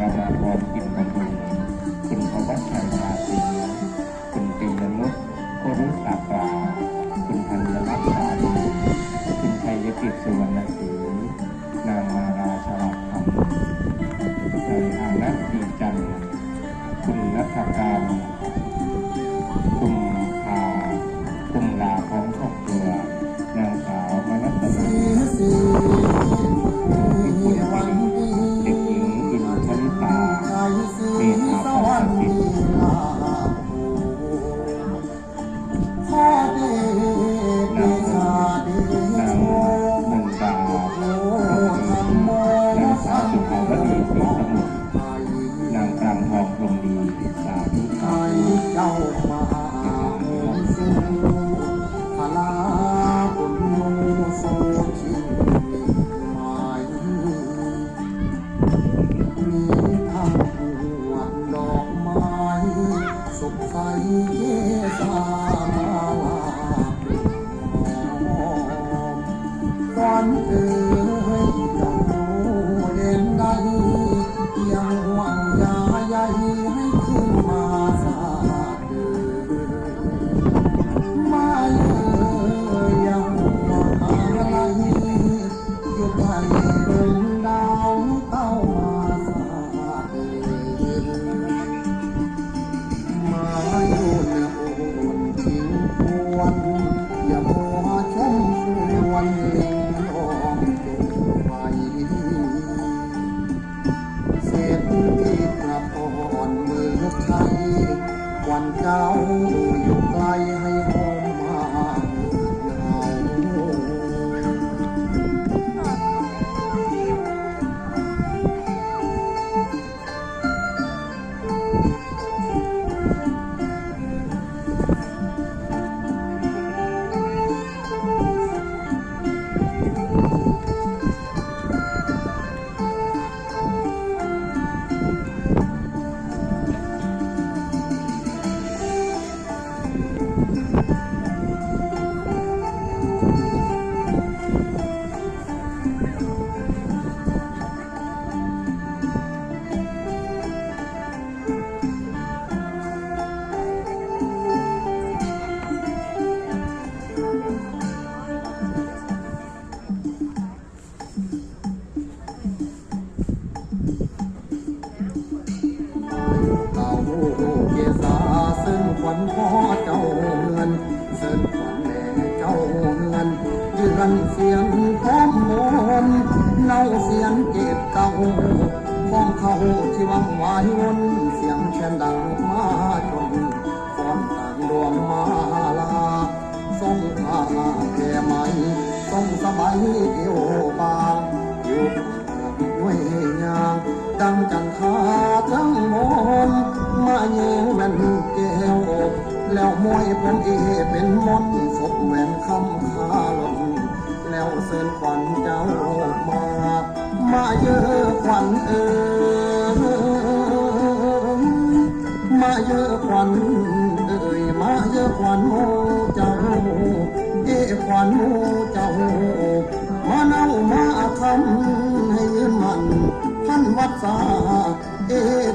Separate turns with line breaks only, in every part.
รมาพรกินบำรุงคุณพวัชชัยมาศีคุณปียนุชโครุตาปราคุณธัญรัตน์สาลีคุณชัยกิจสุวรรณศรี ควั เจ้า
เงิ
น
ซึ่งขวัญแม่เจ้าเงินยืนเสียงพร้อมมนเล่าเสียงเก็บเก่าของเขาที่วังวายวนเสียงแคนดังมาจนพร้อมต่างดวงมาลาส่งผ้าแก่ไหมส่งสบายเกี่ยวบางอยู่ด้วยยางดังจันทาทั้งมนมาเยียงแว่นแก้ว แล้วมวยเป็นเอเป็นมนต์ศพแหวนคำคาล่นแล้วเสินขวัญเจ้ามา มาเยอะขวัญเอ่ยมาเยอะขวัญเอ่ยมาเยอะขวัญโมเจ้าเอ้ขวัญโมเจ้ามาเน่ามาคำให้ยืนมันพันวัดสาเอ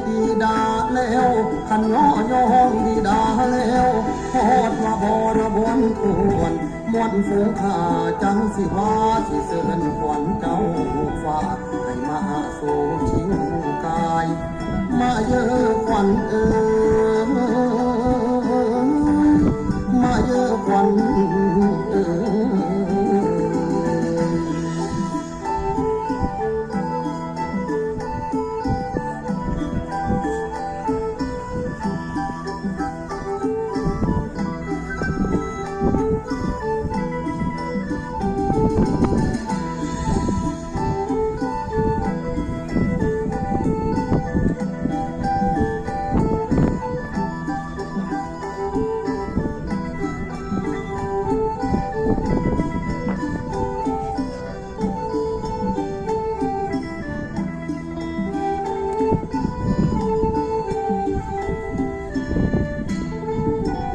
ดีดา แล้วขันย่อยองดีดาแล้วโอดว่าบรบวนควรมวนฝูงขาจังสิว่าสิเสื่อนขวัญเจ้าฝากให้มาสู่ชิงกาย มาเยอะขวัญเอ่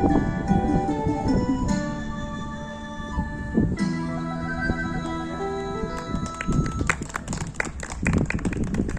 thank
you.